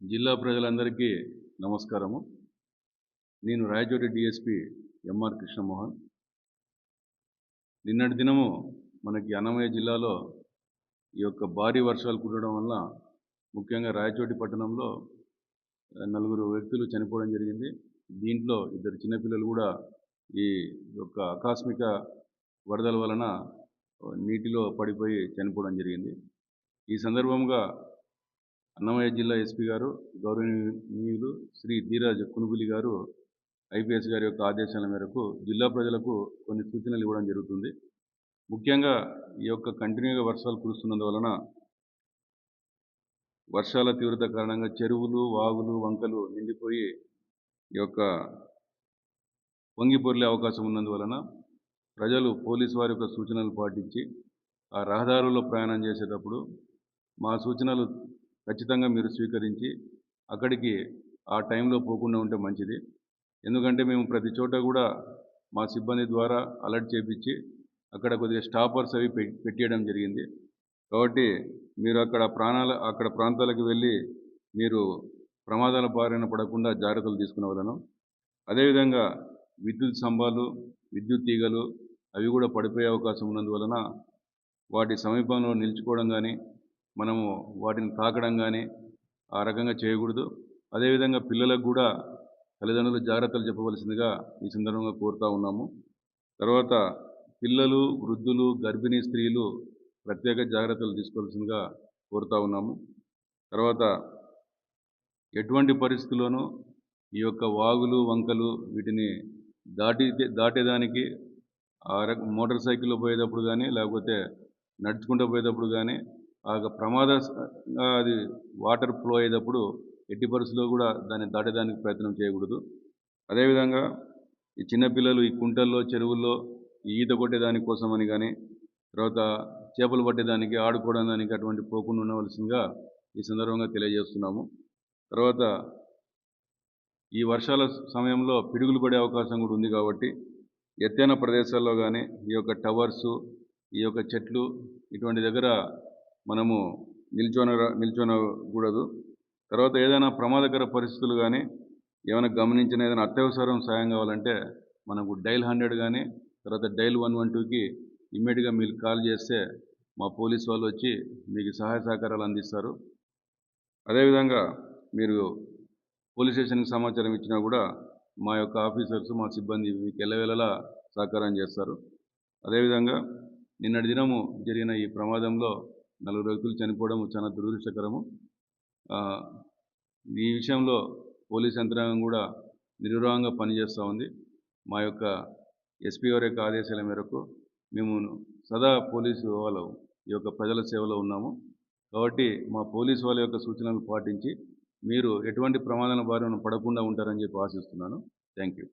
జిల్లా ప్రజలందరికీ నమస్కారము. నేను రాయచోటి డిఎస్పి ఎంఆర్ కృష్ణమోహన్. నిన్నటి దినము మనకి అన్నమయ్య జిల్లాలో ఈ యొక్క భారీ వర్షాలు కురవడం వల్ల ముఖ్యంగా రాయచోటి పట్టణంలో నలుగురు వ్యక్తులు చనిపోవడం జరిగింది. దీంట్లో ఇద్దరు చిన్నపిల్లలు కూడా ఈ యొక్క ఆకస్మిక వరదల వలన నీటిలో పడిపోయి చనిపోవడం జరిగింది. ఈ సందర్భంగా అన్నమయ్య జిల్లా ఎస్పీ గారు గౌరవనీయులు శ్రీ ధీరాజ్ కునుబులి గారు ఐపీఎస్ గారి యొక్క ఆదేశాల మేరకు జిల్లా ప్రజలకు కొన్ని సూచనలు ఇవ్వడం జరుగుతుంది. ముఖ్యంగా ఈ యొక్క కంటిన్యూగా వర్షాలు కురుస్తున్నందువలన వర్షాల తీవ్రత కారణంగా చెరువులు వాగులు వంకలు నిండిపోయి ఈ యొక్క పొంగిపొర్లే అవకాశం ఉన్నందువలన ప్రజలు పోలీసు వారి యొక్క సూచనలు పాటించి ఆ రహదారుల్లో ప్రయాణం చేసేటప్పుడు మా సూచనలు ఖచ్చితంగా మీరు స్వీకరించి అక్కడికి ఆ టైంలో పోకుండా ఉంటే మంచిది. ఎందుకంటే మేము ప్రతి చోట కూడా మా సిబ్బంది ద్వారా అలర్ట్ చేపించి అక్కడ కొద్దిగా స్టాపర్స్ అవి పె- పెట్టేయడం జరిగింది. కాబట్టి మీరు అక్కడ ప్రాణాల అక్కడ ప్రాంతాలకు వెళ్ళి మీరు ప్రమాదాల బారిన పడకుండా జాగ్రత్తలు తీసుకునవలను అదేవిధంగా విద్యుత్ స్తంభాలు విద్యుత్ తీగలు అవి కూడా పడిపోయే అవకాశం ఉన్నందువలన వాటి సమీపంలో నిలుచుకోవడం కానీ మనము వాటిని తాకడం కానీ ఆ రకంగా చేయకూడదు. అదేవిధంగా పిల్లలకు కూడా తల్లిదండ్రులు జాగ్రత్తలు చెప్పవలసిందిగా ఈ సందర్భంగా కోరుతా ఉన్నాము. తర్వాత పిల్లలు వృద్ధులు గర్భిణీ స్త్రీలు ప్రత్యేక జాగ్రత్తలు తీసుకోవాల్సిందిగా కోరుతా ఉన్నాము. తర్వాత ఎటువంటి పరిస్థితుల్లోనూ ఈ యొక్క వాగులు వంకలు వీటిని దాటి దాటేదానికి ఆ రక మోటార్ సైకిల్లో పోయేటప్పుడు కానీ లేకపోతే నడుచుకుంటూ పోయేటప్పుడు కానీ ఆ యొక్క ప్రమాద అది వాటర్ ఫ్లో అయ్యేటప్పుడు ఎట్టి పరిస్థితుల్లో కూడా దాన్ని దాటేదానికి ప్రయత్నం చేయకూడదు. అదేవిధంగా ఈ చిన్నపిల్లలు ఈ కుంటల్లో చెరువుల్లో ఈ ఈత కొట్టేదాని కోసమని కానీ తర్వాత చేపలు పట్టేదానికి ఆడుకోవడానికి అటువంటి పోకుండా ఉండవలసిందిగా ఈ సందర్భంగా తెలియజేస్తున్నాము. తర్వాత ఈ వర్షాల సమయంలో పిడుగులు పడే అవకాశం కూడా ఉంది కాబట్టి ఎత్తైన ప్రదేశాల్లో కానీ ఈ యొక్క టవర్సు ఈ యొక్క చెట్లు ఇటువంటి దగ్గర మనము నిల్చొన నిల్చొనకూడదు. తర్వాత ఏదైనా ప్రమాదకర పరిస్థితులు కానీ ఏమైనా గమనించిన ఏదైనా అత్యవసరం సాయం కావాలంటే మనకు డైల్ హండ్రెడ్ కానీ తర్వాత డైల్ వన్ వన్ టూకి ఇమ్మీడియట్గా మీరు కాల్ చేస్తే మా పోలీస్ వాళ్ళు వచ్చి మీకు సహాయ సహకారాలు అందిస్తారు. అదేవిధంగా మీరు పోలీస్ స్టేషన్కి సమాచారం ఇచ్చినా కూడా మా యొక్క ఆఫీసర్స్ మా సిబ్బంది మీకు ఎల్లవేళలా సహకారం చేస్తారు. అదేవిధంగా నిన్నటి దినము జరిగిన ఈ ప్రమాదంలో నలుగురు వ్యక్తులు చనిపోవడం చాలా దురదృష్టకరము. ఈ విషయంలో పోలీస్ యంత్రాంగం కూడా నిర్విరామంగా పనిచేస్తూ ఉంది. మా యొక్క ఎస్పీ వారి యొక్క ఆదేశాల మేరకు మేము సదా పోలీసు వాళ్ళు ఈ యొక్క ప్రజల సేవలో ఉన్నాము. కాబట్టి మా పోలీసు వాళ్ళ యొక్క సూచనలు పాటించి మీరు ఎటువంటి ప్రమాదాల బారిన పడకుండా ఉంటారని చెప్పి ఆశిస్తున్నాను. Thank you.